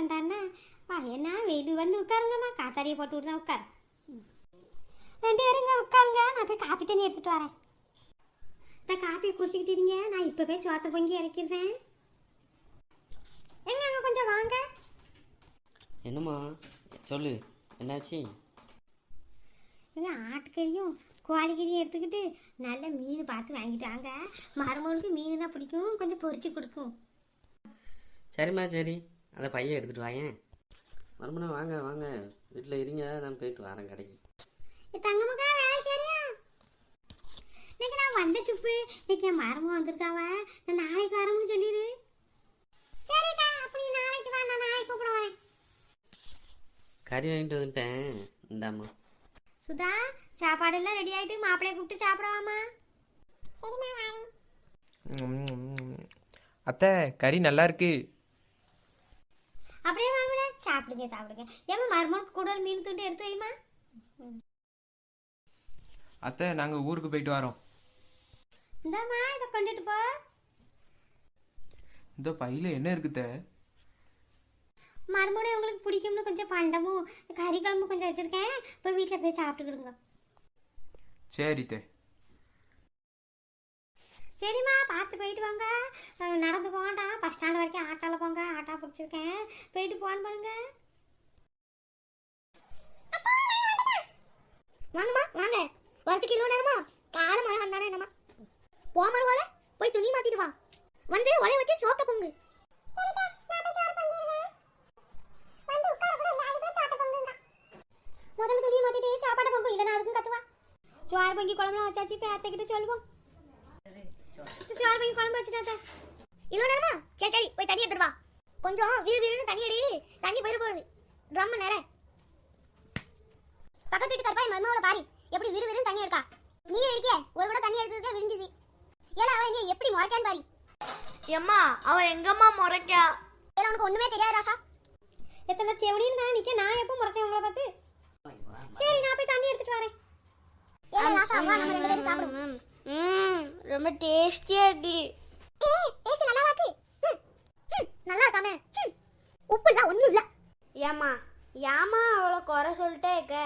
வந்தாருன்னா வா என்ன? வெயில் வந்து உட்காருங்கம்மா. காத்தாடியை போட்டு விடுதான் உட்கார். ம். ரெண்டு பேருங்க உட்காருங்க. நான் போய் காப்பி தண்ணி எடுத்துட்டு வரேன். இந்த காப்பி குடிச்சிக்கிட்டு இருங்க. நான் இப்போ போய் சோத்த பொங்கி இறக்கிடுறேன். எங்க அங்கே கொஞ்சம் வாங்க. என்னம்மா? சொல்லு. என்னாச்சு? எங்க ஆட்டுக்கறியும் கோழிக்கறியும் எடுத்துக்கிட்டு நல்ல மீன் பார்த்து வாங்கிட்டு வாங்க. மருமகனுக்கு மீன் தான் பிடிக்கும். கொஞ்சம் பொரிச்சு கொடுக்கும். சரிம்மா சரி. அந்த பையன் எடுத்துகிட்டு வாயேன் மறுமணம் வாங்க வாங்க. வீட்டில் இருங்க நான் போயிட்டு வரேன் கடைக்கு. ஏ தங்கமக்கா வேலைக்கு வரியா இன்னைக்கு நான் வந்த சுப்பு. இன்னைக்கு என் மருமக வந்திருக்காவ. நான் நாளைக்கு வரேன்னு சொல்லிடு. சரிக்கா அப்ப நீ நாளைக்கு வா. நான் நாளைக்கு கூப்பிட வரேன் கறி வாங்கிட்டு வந்துட்டேன். இந்தாம்மா. சுதா சாப்பாடு எல்லாம் ரெடி ஆயிட்டு மாப்பிளைய கூப்பிட்டு சாப்பிடவாமா சரிம்மா வரேன். அத்தை கறி நல்லா இருக்கு. அப்படியே வாங்கல சாப்பிடுங்க சாப்பிடுங்க. ஏமா மருமகனுக்கு கூட ஒரு மீன் துண்டு எடுத்து வைமா அத்தை நாங்கள் ஊருக்கு போயிட்டு வரோம். இந்தாம்மா இதை கொண்டுட்டு போ. இந்த பையில என்ன இருக்குத்த மறுபடியும் உங்களுக்கு பிடிக்கும்னு கொஞ்சம் பண்டமும் கறி குழம்பு கொஞ்சம் வச்சிருக்கேன். போய் வீட்டில் போய் சாப்பிட்டுக்கிடுங்க. சரி தே சரிம்மா பார்த்து போயிட்டு வாங்க. நடந்து போகண்டா பஸ் ஸ்டாண்ட் வரைக்கும் ஆட்டோவில் போங்க. ஆட்டோ பிடிச்சிருக்கேன். போயிட்டு போன் பண்ணுங்க வாங்கம்மா வாங்க. வரத்துக்கு இவ்வளோ நேரமா? காலம் மழை வந்தானே என்னம்மா? போமர் போல போய் துணி மாத்திட்டு வா. வந்து ஒலைய வச்சு சோத்த பொங்கு. முதல்ல துணியை மாத்திட்டு சாப்பாடு பொங்கு. இல்லைனா அதுக்கும் கத்துவா. சோறு பொங்கி குழம்புலாம் வச்சாச்சு. இப்போ அத்தைக்கிட்ட சொல்லுவோம். சோறு பொங்கி குழம்பு வச்சுட்டாத்த இவ்வளோ நேரமா? சரி சரி போய் தண்ணி எடுத்துட்டு வா. கொஞ்சம் வீடு வீடுன்னு தண்ணி அடி தண்ணி போயிட போகுது ட்ரம் நேர பக்கத்து வீட்டு கருப்பாய் மருமாவோட பாரி. எப்படி வீடு வீடுன்னு தண்ணி எடுக்கா. நீ ஒரு கூட தண்ணி எடுத்ததுக்கே விரிஞ்சுது ஏல அவன் எப்படி முறைக்கான்னு பாரி. எம்மா அவ எங்கம்மா முறைக்கா? ஏல உனக்கு ஒண்ணுமே தெரியாது ராசா. எத்தனை தானே நிற்க நான் எப்போ முறைச்சேன் உங்களை பார்த்து? சரி நான் போய் தண்ணி எடுத்துட்டு வரேன். ஏல ராசா வா நம்ம ரெண்டு பேரும் சாப்பிடுவோம். ம் ரொம்ப டேஸ்டியா இருக்கு. டேஸ்ட் நல்லா இருக்கு. நல்லா இருக்காமே. உப்பு இல்ல ஒண்ணும் இல்ல. ஏம்மா ஏம்மா அவளை குறை சொல்லிட்டே இருக்க?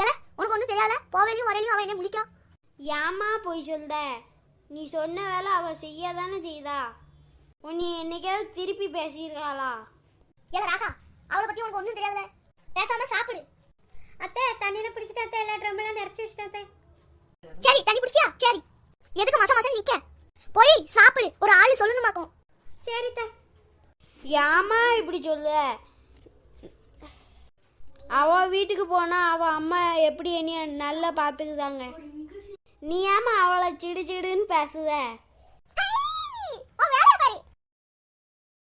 ஏல உனக்கு ஒண்ணும் தெரியாத? போவேலையும் வரையிலும் அவன் என்ன முடிக்கா ஏம்மா போய் சொல்த நீ சொன்ன வேலை அவ செய்யாதானே செய்தா? உன்னை என்னைக்காவது திருப்பி பேசியிருக்காளா? ஏல ராசா அவளை பத்தி உனக்கு ஒண்ணும் தெரியாதுல பேசாம சாப்பிடு. அத்தை தண்ணியில் பிடிச்சிட்டு அத்தை எல்லா ட்ரம்மெல்லாம் நிறச்சி வச்சுட்டு அத்தை. சரி தண்ணி குடிச்சியா சரி. எதுக்கு மச மசம் நிக்க? போய் சாப்பிடு. ஒரு ஆளு சொல்லணுமாக்கும். சரி அத்தை ஏம்மா இப்படி சொல்லுத அவ வீட்டுக்கு போனா அவ அம்மா எப்படி என்னைய நல்லா பாத்துக்குதாங்க? நீ ஏம்மா அவளை சிடு சிடுன்னு பேசுத